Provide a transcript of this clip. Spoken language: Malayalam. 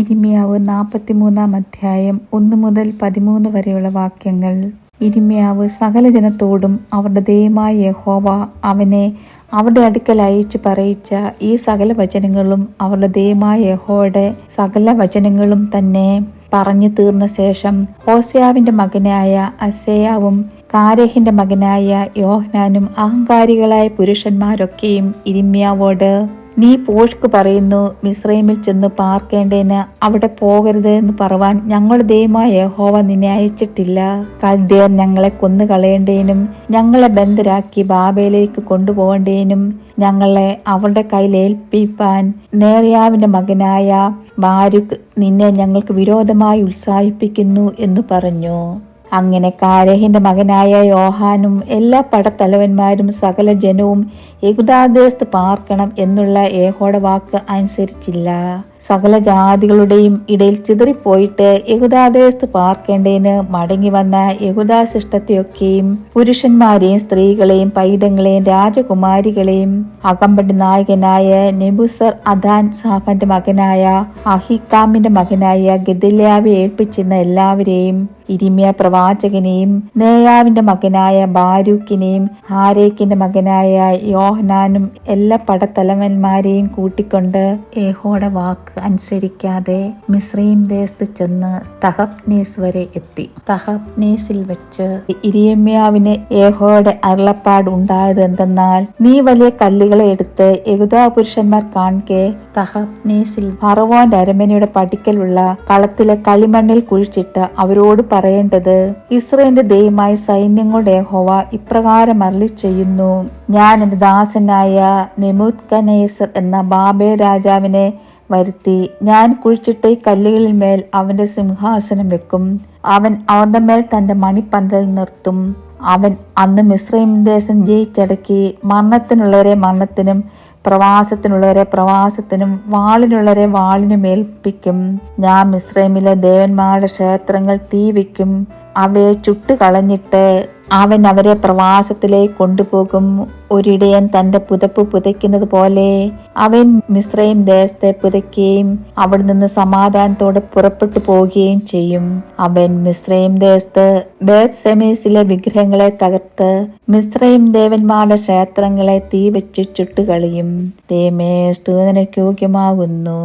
ഇരിമ്യാവ് നാൽപ്പത്തിമൂന്നാം അധ്യായം ഒന്ന് മുതൽ പതിമൂന്ന് വരെയുള്ള വാക്യങ്ങൾ. ഇരിമ്യാവ് സകല ജനത്തോടും അവരുടെ ദൈവമായ യഹോവ അവനെ അവരുടെ അടുക്കൽ അയച്ചു പറയിച്ച ഈ സകല വചനങ്ങളും അവരുടെ ദൈവമായ യഹോയുടെ സകല വചനങ്ങളും തന്നെ പറഞ്ഞു തീർന്ന ശേഷം ഹോസ്യാവിന്റെ മകനായ അസേയാവും കാരഹിന്റെ മകനായ യോഹനാനും അഹങ്കാരികളായ പുരുഷന്മാരൊക്കെയും ഇരിമ്യാവോട് നീ പോഷ്ക്ക് പറയുന്നു മിശ്രൈമിൽ ചെന്ന് പാർക്കേണ്ടതിന് അവിടെ പോകരുത് എന്ന് പറവാൻ ഞങ്ങളുടെ ദൈവമായ യഹോവ നിന്നെ അയച്ചിട്ടില്ല. കൽദേർ ഞങ്ങളെ കൊന്നു കളയേണ്ടതിനും ഞങ്ങളെ ബന്ധരാക്കി ബാബയിലേക്ക് കൊണ്ടുപോകേണ്ടതിനും ഞങ്ങളെ അവരുടെ കയ്യിൽ ഏൽപ്പിപ്പാൻ നേറിയാവിന്റെ മകനായ ബാരുക്ക് നിന്നെ ഞങ്ങൾക്ക് വിരോധമായി ഉത്സാഹിപ്പിക്കുന്നു എന്ന് പറഞ്ഞു. അങ്ങനെ കാരഹിന്റെ മകനായ യോഹാനും എല്ലാ പടത്തലവന്മാരും സകല ജനവും യഹുദാദേശത്ത് പാർക്കണം എന്നുള്ള ഏഹോടെ വാക്ക് അനുസരിച്ചില്ല. സകല ജാതികളുടെയും ഇടയിൽ ചിതറിപ്പോയിട്ട് യഹുദാദേശത്ത് പാർക്കേണ്ടതിന് മടങ്ങി വന്ന യഹുദാശിഷ്ടത്തെയൊക്കെയും പുരുഷന്മാരെയും സ്ത്രീകളെയും പൈതങ്ങളെയും രാജകുമാരികളെയും അകമ്പടി നായകനായ നെബുസർ അദാൻ സാഫന്റെ മകനായ അഹിക്കാമിന്റെ മകനായ ഗദില്യാവെ ഏൽപ്പിച്ചിരുന്ന എല്ലാവരെയും ഇരിമിയ പ്രവാചകനെയും നേയാവിന്റെ മകനായ ബാരൂക്കിനെയും ഹാരേക്കിന്റെ മകനായ യോഹനാനും എല്ലാ പടത്തലവന്മാരെയും കൂട്ടിക്കൊണ്ട് ഏഹോടെ വാക്ക് അനുസരിക്കാതെ മിശ്രീം ദേശത്ത് ചെന്ന് തഹബ്നീസ് വരെ എത്തി. തഹബ്നീസിൽ വെച്ച് ഇരിയമ്യാവിന് ഏഹോയുടെ അരുളപ്പാട് ഉണ്ടായത് എന്തെന്നാൽ നീ വലിയ കല്ലുകളെ എടുത്ത് യഹുദാ പുരുഷന്മാർ കാണിക്കെ തഹബ്നീസിൽ ഫറവോന്റെ അരമനയുടെ പടിക്കലുള്ള കളത്തിലെ കളിമണ്ണിൽ കുഴിച്ചിട്ട് അവരോട് പറയേണ്ടത് ഇസ്രയേലിന്റെ ദൈവമായ സൈന്യങ്ങളുടെ ഏഹോവ ഇപ്രകാരം അരളി ചെയ്യുന്നു ഞാൻ എന്റെ ദാസനായ നെമുത്കനേസർ എന്ന ബാബേ രാജാവിനെ വരുത്തി. ഞാൻ കുഴിച്ചിട്ട ഈ കല്ലുകളിൽ മേൽ അവന്റെ സിംഹാസനം വെക്കും. അവൻ അവന്റെ മേൽ തന്റെ മണിപ്പന്തൽ നിർത്തും. അവൻ അന്ന് മിശ്രീം ദേശം ജയിച്ചടക്കി. മരണത്തിനുള്ളവരെ മരണത്തിനും പ്രവാസത്തിനുള്ളവരെ പ്രവാസത്തിനും വാളിനുള്ളവരെ വാളിനും ഏൽപ്പിക്കും ഞാൻ മിശ്രൈമിലെ ദേവന്മാരുടെ ക്ഷേത്രങ്ങൾ തീ വയ്ക്കും. അവയെ ചുട്ടുകളഞ്ഞിട്ട് അവൻ അവരെ പ്രവാസത്തിലേക്ക് കൊണ്ടുപോകും. ഒരിടയൻ തന്റെ പുതപ്പ് പുതയ്ക്കുന്നത് പോലെ അവൻ മിശ്രയും ദേശത്തെ പുതയ്ക്കുകയും അവിടെ നിന്ന് സമാധാനത്തോടെ പുറപ്പെട്ടു പോവുകയും ചെയ്യും. അവൻ മിശ്രയും ദേശത്ത് ബേത് സെമീസിലെ വിഗ്രഹങ്ങളെ തകർത്ത് മിശ്രയും ദേവന്മാരുടെ ക്ഷേത്രങ്ങളെ തീ വെച്ച് ചുട്ടുകളിയും. തേമേ സ്തൂതനയ്ക്ക് യോഗ്യമാകുന്നു.